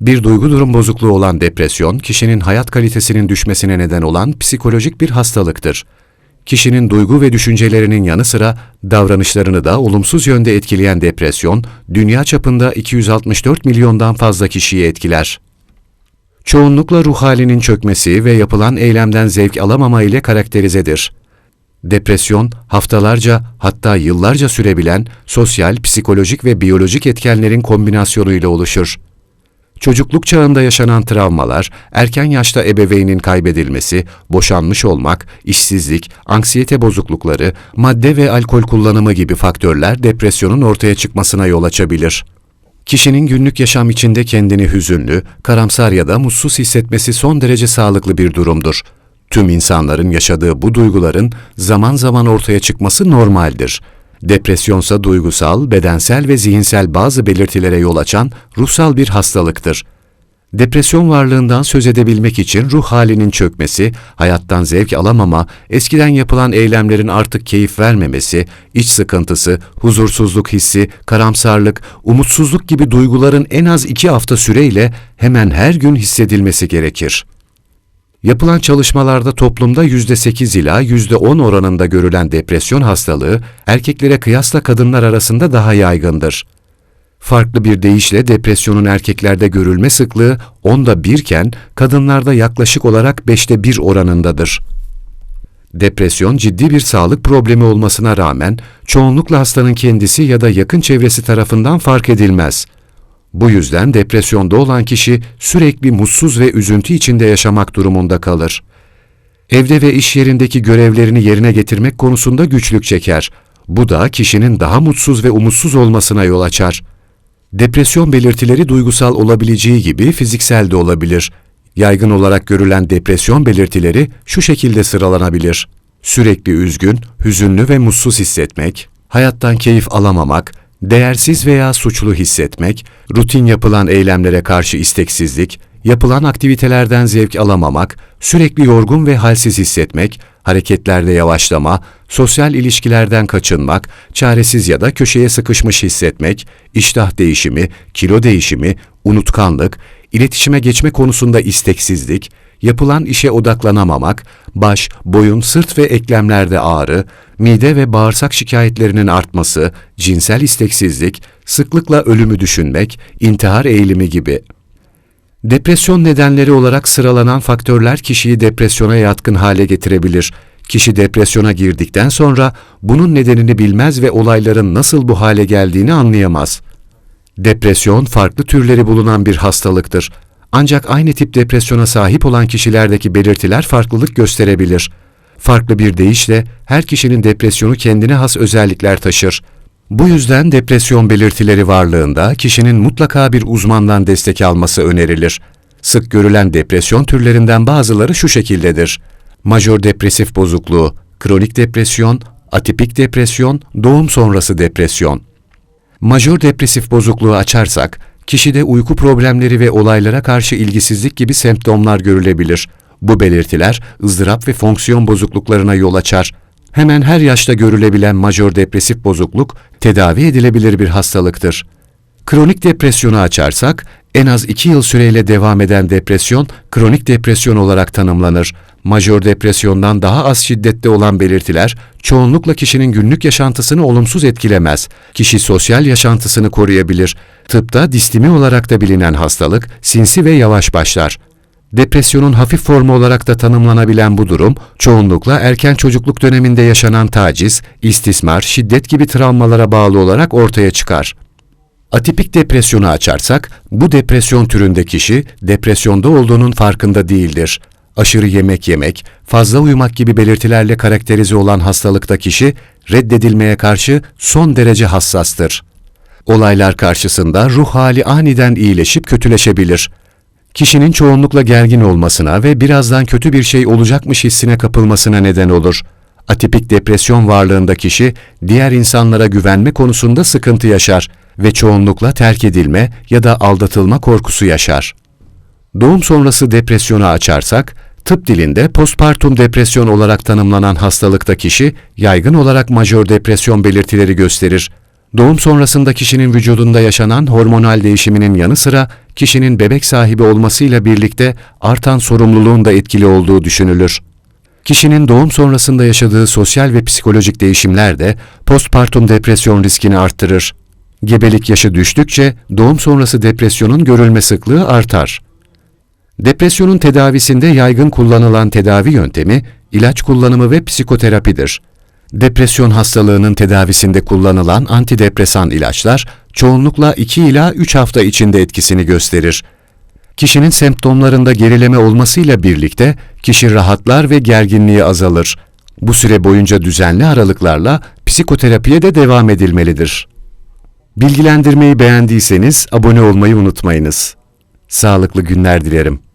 Bir duygu durum bozukluğu olan depresyon, kişinin hayat kalitesinin düşmesine neden olan psikolojik bir hastalıktır. Kişinin duygu ve düşüncelerinin yanı sıra davranışlarını da olumsuz yönde etkileyen depresyon, dünya çapında 264 milyondan fazla kişiyi etkiler. Çoğunlukla ruh halinin çökmesi ve yapılan eylemden zevk alamama ile karakterizedir. Depresyon, haftalarca hatta yıllarca sürebilen sosyal, psikolojik ve biyolojik etkenlerin kombinasyonuyla oluşur. Çocukluk çağında yaşanan travmalar, erken yaşta ebeveynin kaybedilmesi, boşanmış olmak, işsizlik, anksiyete bozuklukları, madde ve alkol kullanımı gibi faktörler depresyonun ortaya çıkmasına yol açabilir. Kişinin günlük yaşam içinde kendini hüzünlü, karamsar ya da mutsuz hissetmesi son derece sağlıklı bir durumdur. Tüm insanların yaşadığı bu duyguların zaman zaman ortaya çıkması normaldir. Depresyonsa duygusal, bedensel ve zihinsel bazı belirtilere yol açan ruhsal bir hastalıktır. Depresyon varlığından söz edebilmek için ruh halinin çökmesi, hayattan zevk alamama, eskiden yapılan eylemlerin artık keyif vermemesi, iç sıkıntısı, huzursuzluk hissi, karamsarlık, umutsuzluk gibi duyguların en az iki hafta süreyle hemen her gün hissedilmesi gerekir. Yapılan çalışmalarda toplumda %8 ila %10 oranında görülen depresyon hastalığı erkeklere kıyasla kadınlar arasında daha yaygındır. Farklı bir deyişle depresyonun erkeklerde görülme sıklığı onda birken kadınlarda yaklaşık olarak beşte bir oranındadır. Depresyon ciddi bir sağlık problemi olmasına rağmen çoğunlukla hastanın kendisi ya da yakın çevresi tarafından fark edilmez. Bu yüzden depresyonda olan kişi sürekli mutsuz ve üzüntü içinde yaşamak durumunda kalır. Evde ve iş yerindeki görevlerini yerine getirmek konusunda güçlük çeker. Bu da kişinin daha mutsuz ve umutsuz olmasına yol açar. Depresyon belirtileri duygusal olabileceği gibi fiziksel de olabilir. Yaygın olarak görülen depresyon belirtileri şu şekilde sıralanabilir. Sürekli üzgün, hüzünlü ve mutsuz hissetmek, hayattan keyif alamamak, değersiz veya suçlu hissetmek, rutin yapılan eylemlere karşı isteksizlik, yapılan aktivitelerden zevk alamamak, sürekli yorgun ve halsiz hissetmek, hareketlerde yavaşlama, sosyal ilişkilerden kaçınmak, çaresiz ya da köşeye sıkışmış hissetmek, iştah değişimi, kilo değişimi, unutkanlık, iletişime geçme konusunda isteksizlik, yapılan işe odaklanamamak, baş, boyun, sırt ve eklemlerde ağrı, mide ve bağırsak şikayetlerinin artması, cinsel isteksizlik, sıklıkla ölümü düşünmek, intihar eğilimi gibi. Depresyon nedenleri olarak sıralanan faktörler kişiyi depresyona yatkın hale getirebilir. Kişi depresyona girdikten sonra bunun nedenini bilmez ve olayların nasıl bu hale geldiğini anlayamaz. Depresyon farklı türleri bulunan bir hastalıktır. Ancak aynı tip depresyona sahip olan kişilerdeki belirtiler farklılık gösterebilir. Farklı bir deyişle her kişinin depresyonu kendine has özellikler taşır. Bu yüzden depresyon belirtileri varlığında kişinin mutlaka bir uzmandan destek alması önerilir. Sık görülen depresyon türlerinden bazıları şu şekildedir. Majör depresif bozukluğu, kronik depresyon, atipik depresyon, doğum sonrası depresyon. Majör depresif bozukluğu açarsak, kişide uyku problemleri ve olaylara karşı ilgisizlik gibi semptomlar görülebilir. Bu belirtiler ızdırap ve fonksiyon bozukluklarına yol açar. Hemen her yaşta görülebilen majör depresif bozukluk tedavi edilebilir bir hastalıktır. Kronik depresyonu açarsak, en az 2 yıl süreyle devam eden depresyon kronik depresyon olarak tanımlanır. Majör depresyondan daha az şiddette olan belirtiler çoğunlukla kişinin günlük yaşantısını olumsuz etkilemez. Kişi sosyal yaşantısını koruyabilir. Tıpta distimi olarak da bilinen hastalık sinsi ve yavaş başlar. Depresyonun hafif formu olarak da tanımlanabilen bu durum, çoğunlukla erken çocukluk döneminde yaşanan taciz, istismar, şiddet gibi travmalara bağlı olarak ortaya çıkar. Atipik depresyonu açarsak, bu depresyon türünde kişi depresyonda olduğunun farkında değildir. Aşırı yemek yemek, fazla uyumak gibi belirtilerle karakterize olan hastalıkta kişi reddedilmeye karşı son derece hassastır. Olaylar karşısında ruh hali aniden iyileşip kötüleşebilir. Kişinin çoğunlukla gergin olmasına ve birazdan kötü bir şey olacakmış hissine kapılmasına neden olur. Atipik depresyon varlığında kişi diğer insanlara güvenme konusunda sıkıntı yaşar ve çoğunlukla terk edilme ya da aldatılma korkusu yaşar. Doğum sonrası depresyonu açarsak, tıp dilinde postpartum depresyon olarak tanımlanan hastalıkta kişi yaygın olarak majör depresyon belirtileri gösterir. Doğum sonrasında kişinin vücudunda yaşanan hormonal değişiminin yanı sıra kişinin bebek sahibi olmasıyla birlikte artan sorumluluğun da etkili olduğu düşünülür. Kişinin doğum sonrasında yaşadığı sosyal ve psikolojik değişimler de postpartum depresyon riskini arttırır. Gebelik yaşı düştükçe doğum sonrası depresyonun görülme sıklığı artar. Depresyonun tedavisinde yaygın kullanılan tedavi yöntemi ilaç kullanımı ve psikoterapidir. Depresyon hastalığının tedavisinde kullanılan antidepresan ilaçlar çoğunlukla 2 ila 3 hafta içinde etkisini gösterir. Kişinin semptomlarında gerileme olmasıyla birlikte kişi rahatlar ve gerginliği azalır. Bu süre boyunca düzenli aralıklarla psikoterapiye de devam edilmelidir. Bilgilendirmeyi beğendiyseniz abone olmayı unutmayınız. Sağlıklı günler dilerim.